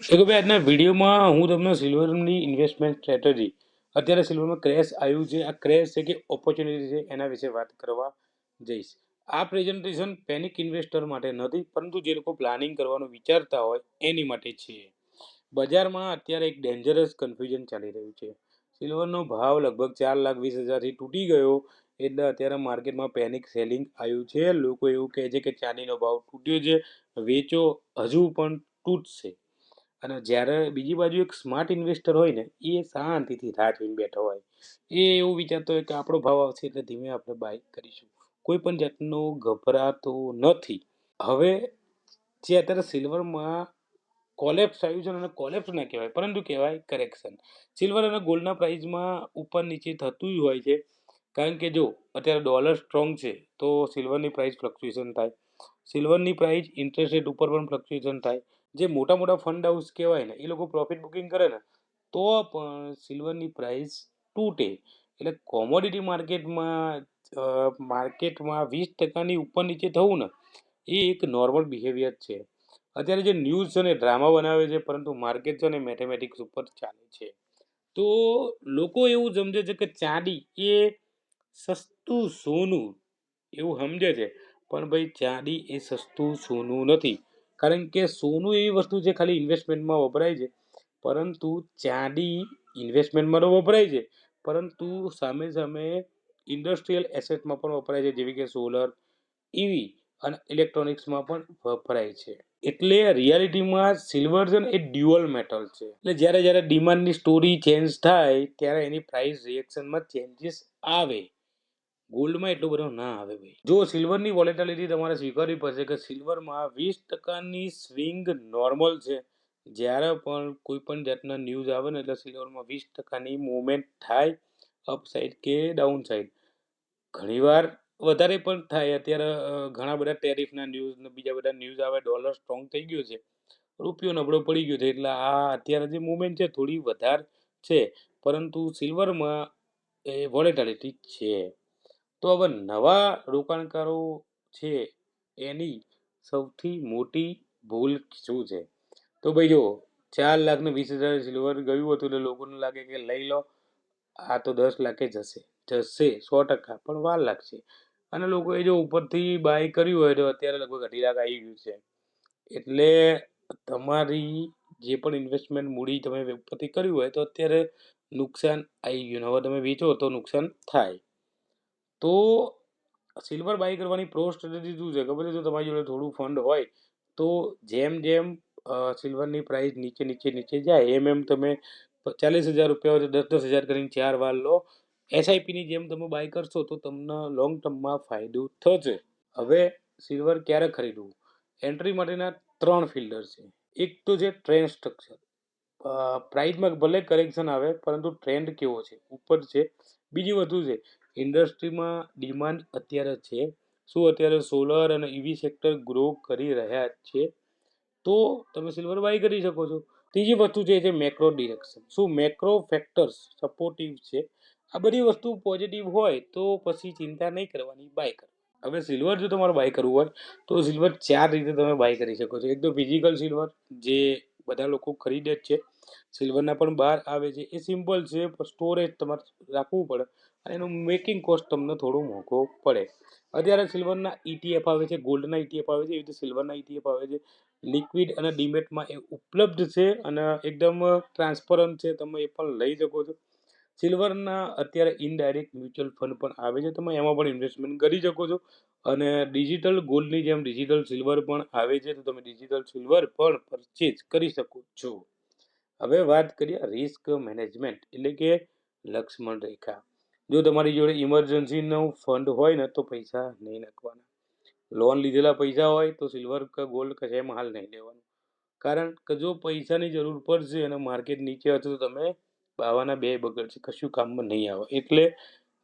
એક ભાઈ, આજના વિડીયોમાં હું તમને સિલ્વરની ઇન્વેસ્ટમેન્ટ સ્ટ્રેટેજી અત્યારે સિલ્વરમાં ક્રેશ આવ્યું છે. આ ક્રેશ છે કે ઓપોર્ચ્યુનિટી છે એના વિશે વાત કરવા જઈશ. આ પ્રેઝન્ટેશન પેનિક ઇન્વેસ્ટર માટે નથી, પરંતુ જે લોકો પ્લાનિંગ કરવાનું વિચારતા હોય એની માટે છે. બજારમાં અત્યારે એક ડેન્જરસ કન્ફ્યુઝન ચાલી રહ્યું છે. સિલ્વરનો ભાવ લગભગ ચાર લાખ વીસ હજારથી તૂટી ગયો, એટલે અત્યારે માર્કેટમાં પેનિક સેલિંગ આવ્યું છે. લોકો એવું કહે છે કે ચાંદીનો ભાવ તૂટ્યો છે, વેચો હજુ પણ તૂટશે. અને જ્યારે બીજી બાજુ એક સ્માર્ટ ઇન્વેસ્ટર હોય ને, એ શાંતિથી રાહ જોઈને બેઠો હોય. એ એવું વિચારતો હોય કે આપણો ભાવ આવશે એટલે ધીમે આપણે બાય કરીશું. કોઈ પણ જાતનો ગભરાતો નથી. હવે જે અત્યારે સિલ્વરમાં કોલેપ્સ આવ્યું છે અને કોલેપ્સ ના કહેવાય, પરંતુ કહેવાય કરેક્શન સિલ્વર અને ગોલ્ડના પ્રાઇઝમાં ઉપર નીચે થતું હોય છે. કારણ કે જો, અત્યારે ડોલર સ્ટ્રોંગ છે, તો સિલ્વરની પ્રાઇસ ફ્લક્ચ્યુએશન થાય. સિલ્વરની પ્રાઇસ ઇન્ટરેસ્ટ રેટ ઉપર પણ ફ્લક્ચ્યુએશન થાય. જે મોટા મોટા ફંડ હાઉસ કહેવાય ને, એ લોકો પ્રોફિટ બુકિંગ કરે ને, તો પણ સિલ્વરની પ્રાઇસ તૂટે. એટલે કોમોડિટી માર્કેટમાં માર્કેટમાં વીસ ટકાની ઉપર નીચે થવું ને, એ એક નોર્મલ બિહેવિયર છે. અત્યારે જે ન્યૂઝ છે ને ડ્રામા બનાવે છે, પરંતુ માર્કેટ છે ને મેથેમેટિક્સ ઉપર ચાલે છે. તો લોકો એવું સમજે છે કે ચાંદી એ સસ્તું સોનું, એવું સમજે છે. પણ ભાઈ, ચાંદી એ સસ્તું સોનું નથી. કારણ કે સોનું એવી વસ્તુ છે, ખાલી ઇન્વેસ્ટમેન્ટમાં વપરાય છે. પરંતુ ચાંદી ઇન્વેસ્ટમેન્ટમાં તો વપરાય છે. પરંતુ સામે સામે ઇન્ડસ્ટ્રીયલ એસેટમાં પણ વપરાય છે, જેવી કે સોલર ઇવી અને ઇલેક્ટ્રોનિક્સમાં પણ વપરાય છે. એટલે રિયાલિટીમાં સિલ્વર છે ને એ ડ્યુઅલ મેટલ છે. એટલે જ્યારે જ્યારે ડિમાન્ડની સ્ટોરી ચેન્જ થાય, ત્યારે એની પ્રાઇસ રિએક્શનમાં ચેન્જીસ આવે. ગોલ્ડમાં એટલો બધો ના આવે ભાઈ. જો સિલ્વરની વોલેટાલિટી તમારે સ્વીકારવી પડશે કે સિલ્વરમાં વીસ ટકાની સ્વિંગ નોર્મલ છે, જ્યારે પણ કોઈ પણ જાતના ન્યૂઝ આવે ને એટલે સિલ્વરમાં વીસ ટકાની મૂવમેન્ટ થાય અપ સાઈડ કે ડાઉન સાઈડ ઘણીવાર વધારે પણ થાય, અત્યારે ઘણા બધા ટેરિફના ન્યૂઝ ને બીજા બધા ન્યૂઝ આવે, ડોલર સ્ટ્રોંગ થઈ ગયો છે, રૂપિયો નબળો પડી ગયો છે, એટલે આ અત્યારે જે મુવમેન્ટ છે થોડી વધારે છે, પરંતુ સિલ્વરમાં એ વોલેટાલિટી છે. તો હવે નવા રોકાણકારો છે એની સૌથી મોટી ભૂલ શું છે? તો ભાઈ જો ચાર લાખને વીસ હજાર સિલ્વર ગયું હતું એટલે લોકોને લાગે કે લઈ લો, આ તો દસ લાખે જશે. જશે સો ટકા, પણ વાર લાગશે. અને લોકોએ જો ઉપરથી બાય કર્યું હોય તો અત્યારે લગભગ અઢી લાખ આવી ગયું છે. એટલે તમારી જે પણ ઇન્વેસ્ટમેન્ટ મૂડી તમે ઉપરથી કર્યું હોય તો અત્યારે નુકસાન આવી ગયું. હવે તમે વેચો તો નુકસાન થાય. તો સિલ્વર બાય કરવાની પ્રો સ્ટ્રેટેજી શું છે? ખબર છે? જો તમારી જોડે થોડું ફંડ હોય, તો જેમ જેમ સિલ્વરની પ્રાઇસ નીચે નીચે નીચે જાય, એમ એમ તમે ચાલીસ હજાર રૂપિયા હોય તો દસ દસ હજાર કરીને ચાર વાર લો. એસઆઈપીની જેમ તમે બાય કરશો તો તમને લોંગ ટર્મમાં ફાયદો થશે. હવે સિલ્વર ક્યારે ખરીદવું? એન્ટ્રી માટેના ત્રણ ફિલ્ટર છે. એક તો છે ટ્રેન્ડ સ્ટ્રક્ચર પ્રાઇસમાં ભલે કરેક્શન આવે, પરંતુ ટ્રેન્ડ કેવો છે? ઉપર છે. બીજી વધુ છે ઇન્ડસ્ટ્રીમાં ડિમાન્ડ અત્યારે છે. શું અત્યારે સોલર અને ઈવી સેક્ટર ગ્રો કરી રહ્યા છે? તો તમે સિલ્વર બાય કરી શકો છો. ત્રીજી વસ્તુ જે છે મેક્રો ડિરેક્શન શું મેક્રો ફેક્ટર્સ સપોર્ટિવ છે? આ બધી વસ્તુ પોઝિટિવ હોય તો પછી ચિંતા નહીં કરવાની બાય કરો. હવે સિલ્વર જો તમારે બાય કરવું હોય, તો સિલ્વર ચાર રીતે તમે બાય કરી શકો છો. એક તો ફિઝિકલ સિલ્વર જે બધા લોકો ખરીદે જ છે. સિલ્વરના પણ બહાર આવે છે. એ સિમ્પલ છે સ્ટોરેજ તમારે રાખવું પડે અને એનું મેકિંગ કોસ્ટ તમને થોડો મોંઘો પડે. અત્યારે સિલ્વરના ઇટીએફ આવે છે ગોલ્ડના ઇટીએફ આવે છે, એવી રીતે સિલ્વરના ઇટીએફ આવે છે. લિક્વિડ અને ડીમેટમાં એ ઉપલબ્ધ છે અને એકદમ ટ્રાન્સપરન્ટ છે, તમે એ પણ લઈ શકો છો. સિલ્વરના અત્યારે ઇનડાયરેક્ટ મ્યુચ્યુઅલ ફંડ પણ આવે છે, તમે એમાં પણ ઇન્વેસ્ટમેન્ટ કરી શકો છો. અને ડિજિટલ ગોલ્ડની જેમ ડિજિટલ સિલ્વર પણ આવે છે, તો તમે ડિજિટલ સિલ્વર પણ પરચેજ કરી શકો છો. હવે વાત કરીએ રિસ્ક મેનેજમેન્ટ એટલે કે લક્ષ્મણ રેખા. જો તમારી જોડે ઇમરજન્સીનો ફંડ હોય ને, તો પૈસા નહીં નાખવાના. લોન લીધેલા પૈસા હોય, તો સિલ્વર કે ગોલ્ડ કશાયમાં હાલ નહીં લેવાનું. કારણ કે જો પૈસાની જરૂર પડશે અને માર્કેટ નીચે હશે, તો તમે બાવાના બે બગડશે કશું કામમાં નહીં આવે. એટલે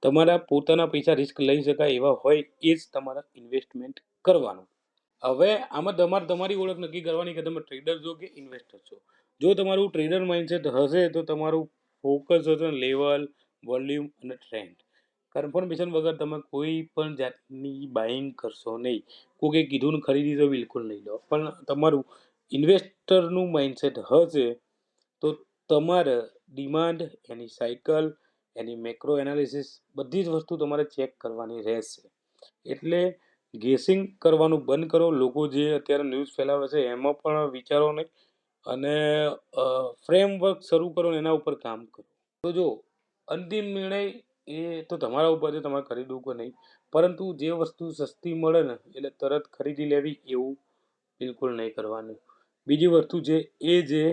તમારા પોતાના પૈસા રિસ્ક લઈ શકાય એવા હોય, એ જ તમારા ઇન્વેસ્ટમેન્ટ કરવાનું. હવે આમાં તમારે, તમારી ઓળખ નક્કી કરવાની કે તમે ટ્રેડર છો કે ઇન્વેસ્ટર છો. જો તમારું ટ્રેડર માઇન્ડસેટ હશે તો તમારું ફોકસ હશે લેવલ વોલ્યુમ અને ટ્રેન્ડ કન્ફર્મેશન વગર તમે કોઈ પણ જાતની બાઇંગ કરશો નહીં. કોકે કીધું ને ખરીદી તો બિલકુલ નહીં લો. પણ તમારું ઇન્વેસ્ટરનું માઇન્ડસેટ હશે તો તમારે ડિમાન્ડ એની સાયકલ એની મેક્રો એનાલિસિસ બધી જ વસ્તુ તમારે ચેક કરવાની રહેશે. એટલે ગેસિંગ કરવાનું બંધ કરો. લોકો જે અત્યારે ન્યૂઝ ફેલાવે છે, એમાં પણ વિચારો નહીં. અને ફ્રેમવર્ક શરૂ કરો એના ઉપર કામ કરો. તો જો, અંતિમ નિર્ણય એ તો તમારા ઉપર છે, તમારે ખરીદવું કે નહીં. પરંતુ જે વસ્તુ સસ્તી મળે ને, એટલે તરત ખરીદી લેવી એવું બિલકુલ નહીં કરવાનું. બીજી વસ્તુ છે, એ જે,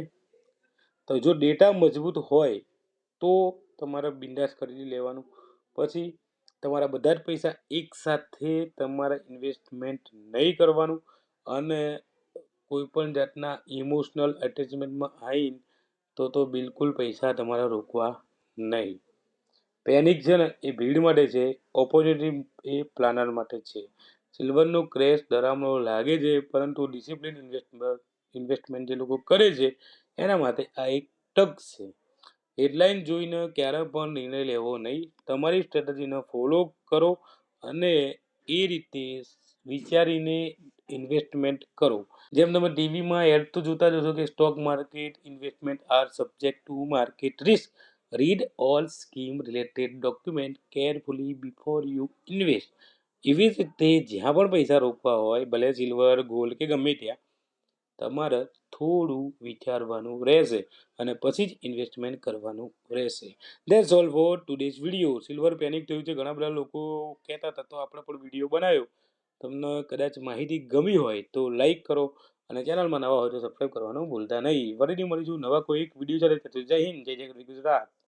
તો જો ડેટા મજબૂત હોય, તો તમારે બિંદાસ ખરીદી લેવાનું. પછી, તમારા બધા જ પૈસા એકસાથે તમારે ઇન્વેસ્ટમેન્ટ નહીં કરવાનું. અને કોઈ પણ જાતના ઇમોશનલ એટેચમેન્ટમાં આવીને, તો તો બિલકુલ પૈસા તમારા રોકવા નહીં. પેનિક છે ને, એ ભીડ માટે છે ઓપોર્ચ્યુનિટી એ પ્લાનર માટે છે. સિલ્વરનો ક્રેશ ડરામણો લાગે છે, પરંતુ ડિસિપ્લિન ઇન્વેસ્ટમેન્ટ ઇન્વેસ્ટમેન્ટ જે લોકો કરે છે, એના માટે આ એક તક છે. હેડલાઇન જોઈને ક્યારે પણ નિર્ણય લેવો નહીં. તમારી સ્ટ્રેટજીને ફોલો કરો અને એ રીતે વિચારીને ઇન્વેસ્ટમેન્ટ કરો. જેમ તમે ટીવીમાં એડ તો જોતા જ હશો કે stock market investment are subject to market risk read all scheme related document carefully before you invest એવી જ રીતે જ્યાં પણ પૈસા રોકવા હોય, ભલે સિલ્વર ગોલ્ડ કે ગમે ત્યાં, તમારે થોડું વિચારવાનું રહેશે અને પછી જ ઇન્વેસ્ટમેન્ટ કરવાનું રહેશે. That's all for today's video silver panic થયું છે. ઘણા બધા લોકો કહેતા હતા, તો આપણે પણ વીડિયો બનાવ્યો. તમને કદાચ માહિતી ગમી હોય તો લાઈક કરો અને ચેનલમાં નવા હોય તો સબસ્ક્રાઈબ કરવાનું ભૂલતા નહીં. ફરીથી મળીશું નવા કોઈ એક વીડિયો સાથે. જય હિન્દ, જય જય ગુજરાત.